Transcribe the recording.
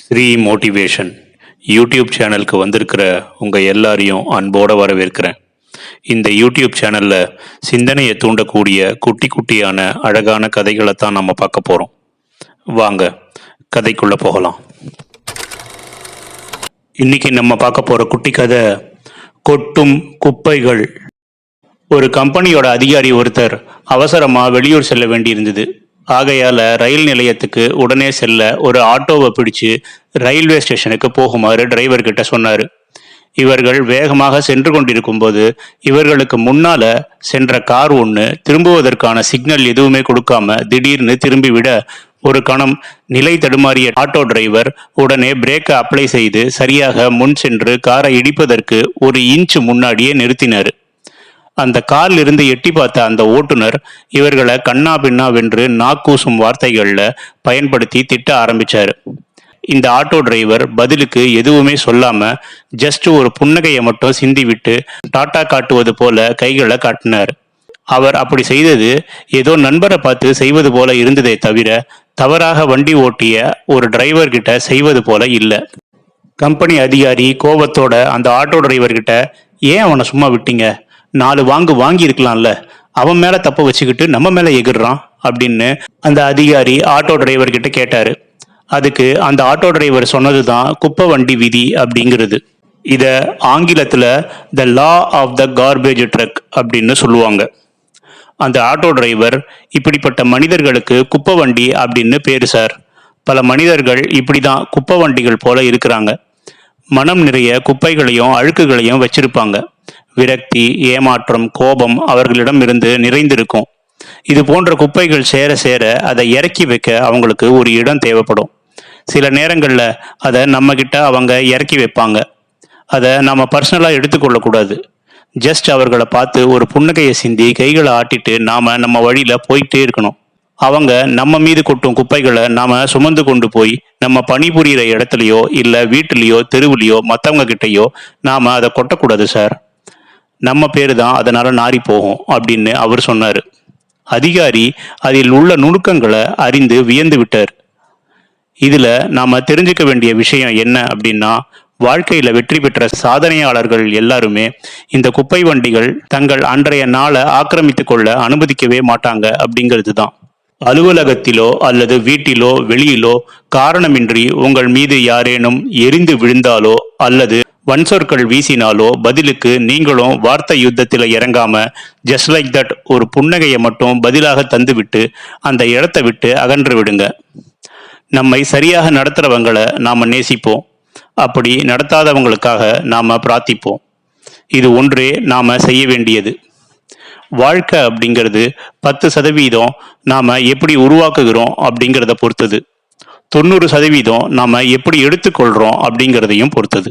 Sri motivation YouTube சேனலுக்கு வந்திருக்கிற உங்கள் எல்லாரையும் அன்போடு வரவேற்கிறேன். இந்த யூடியூப் சேனலில் சிந்தனையை தூண்டக்கூடிய குட்டி குட்டியான அழகான கதைகளை தான் நம்ம பார்க்க போகிறோம் வாங்க கதைக்குள்ளே போகலாம். இன்னைக்கு நம்ம பார்க்க போகிற குட்டி கதை கொட்டும் குப்பைகள். ஒரு கம்பெனியோட அதிகாரி ஒருத்தர் அவசரமாக வெளியூர் செல்ல வேண்டியிருந்தது. ஆகையால் ரயில் நிலையத்துக்கு உடனே செல்ல ஒரு ஆட்டோவை பிடிச்சு ரயில்வே ஸ்டேஷனுக்கு போகுமாறு டிரைவர் கிட்ட சொன்னார். இவர்கள் வேகமாக சென்று கொண்டிருக்கும் போது இவர்களுக்கு முன்னால சென்ற கார் ஒன்று திரும்புவதற்கான சிக்னல் எதுவுமே கொடுக்காம திடீர்னு திரும்பி விட ஒரு கணம் நிலை தடுமாறிய ஆட்டோ டிரைவர் உடனே பிரேக்கை அப்ளை செய்து சரியாக முன் சென்று காரை இடிப்பதற்கு ஒரு இன்ச் முன்னாடியே நிறுத்தினார். அந்த காரில் இருந்து எட்டி பார்த்த அந்த ஓட்டுநர் இவர்களை கண்ணா பின்னா வென்று நாக்கூசும் வார்த்தைகளில் பயன்படுத்தி திட்ட ஆரம்பிச்சாரு. இந்த ஆட்டோ டிரைவர் பதிலுக்கு எதுவுமே சொல்லாம ஜஸ்ட் ஒரு புன்னகையை மட்டும் சிந்தி விட்டு டாட்டா காட்டுவது போல கைகளை காட்டினார். அவர் அப்படி செய்தது ஏதோ நண்பரை பார்த்து செய்வது போல இருந்ததே தவிர தவறாக வண்டி ஓட்டிய ஒரு டிரைவர் கிட்ட செய்வது போல இல்லை. கம்பெனி அதிகாரி கோபத்தோட அந்த ஆட்டோ டிரைவர் கிட்ட ஏன் அவனை சும்மா விட்டீங்க? நாலு வாங்கு வாங்கி இருக்கலாம்ல அவன் மேல தப்ப வச்சுக்கிட்டு நம்ம மேல எகிர்றான் அப்படின்னு அந்த அதிகாரி ஆட்டோ டிரைவர் கிட்ட கேட்டாரு. அதுக்கு அந்த ஆட்டோ டிரைவர் சொன்னதுதான் குப்பை வண்டி விதி அப்படிங்கிறது. இத ஆங்கிலத்துல the law of the garbage truck அப்படின்னு சொல்லுவாங்க. அந்த ஆட்டோ டிரைவர் இப்படிப்பட்ட மனிதர்களுக்கு குப்பை வண்டி அப்படின்னு பேரு சார். பல மனிதர்கள் இப்படிதான் குப்பை வண்டிகள் போல இருக்கிறாங்க. மனம் நிறைய குப்பைகளையும் அழுக்குகளையும் வச்சிருப்பாங்க. விரக்தி ஏமாற்றம் கோபம் அவர்களிடம் இருந்து நிறைந்திருக்கும். இது போன்ற குப்பைகள் சேர சேர அதை இறக்கி வைக்க அவங்களுக்கு ஒரு இடம் தேவைப்படும். சில நேரங்களில் அதை நம்ம கிட்ட அவங்க இறக்கி வைப்பாங்க. அதை நம்ம பர்சனலாக எடுத்துக்கொள்ளக்கூடாது. ஜஸ்ட் அவர்களை பார்த்து ஒரு புன்னகையை சிந்தி கைகளை ஆட்டிட்டு நாம நம்ம வழியில போயிட்டே இருக்கணும். அவங்க நம்ம மீது கொட்டும் குப்பைகளை நாம சுமந்து கொண்டு போய் நம்ம பணிபுரியிற இடத்துலையோ இல்லை வீட்டிலையோ தெருவுலயோ மற்றவங்க கிட்டயோ நாம அதை கொட்டக்கூடாது சார் நம்ம பேர் தான் அதனால் நாறி போகும் அப்படின்னு அவர் சொன்னார். அதிகாரி அதில் உள்ள நுணுக்கங்களை அறிந்து வியந்து விட்டார். இதில் நாம் தெரிஞ்சுக்க வேண்டிய விஷயம் என்ன அப்படின்னா வாழ்க்கையில் வெற்றி பெற்ற சாதனையாளர்கள் எல்லாருமே இந்த குப்பை வண்டிகள் தங்கள் அன்றைய நாளை ஆக்கிரமித்து கொள்ள அனுமதிக்கவே மாட்டாங்க அப்படிங்கிறது தான். அலுவலகத்திலோ அல்லது வீட்டிலோ வெளியிலோ காரணமின்றி உங்கள் மீது யாரேனும் எரிந்து விழுந்தாலோ அல்லது வன்சொற்கள் வீசினாலோ பதிலுக்கு நீங்களும் வார்த்தை யுத்தத்தில் இறங்காம ஜஸ்ட் லைக் தட் ஒரு புன்னகையை மட்டும் பதிலாக தந்துவிட்டு அந்த இடத்தை விட்டு அகன்று விடுங்க. நம்மை சரியாக நடத்துறவங்களை நாம் நேசிப்போம். அப்படி நடத்தாதவங்களுக்காக நாம் பிரார்த்திப்போம். இது ஒன்றே நாம் செய்ய வேண்டியது. வாழ்க்கை அப்படிங்கிறது பத்து சதவீதம் நாம் எப்படி உருவாக்குகிறோம் அப்படிங்கிறத பொறுத்தது. தொண்ணூறு சதவீதம் நாம் எப்படி எடுத்துக்கொள்கிறோம் அப்படிங்கிறதையும் பொறுத்தது.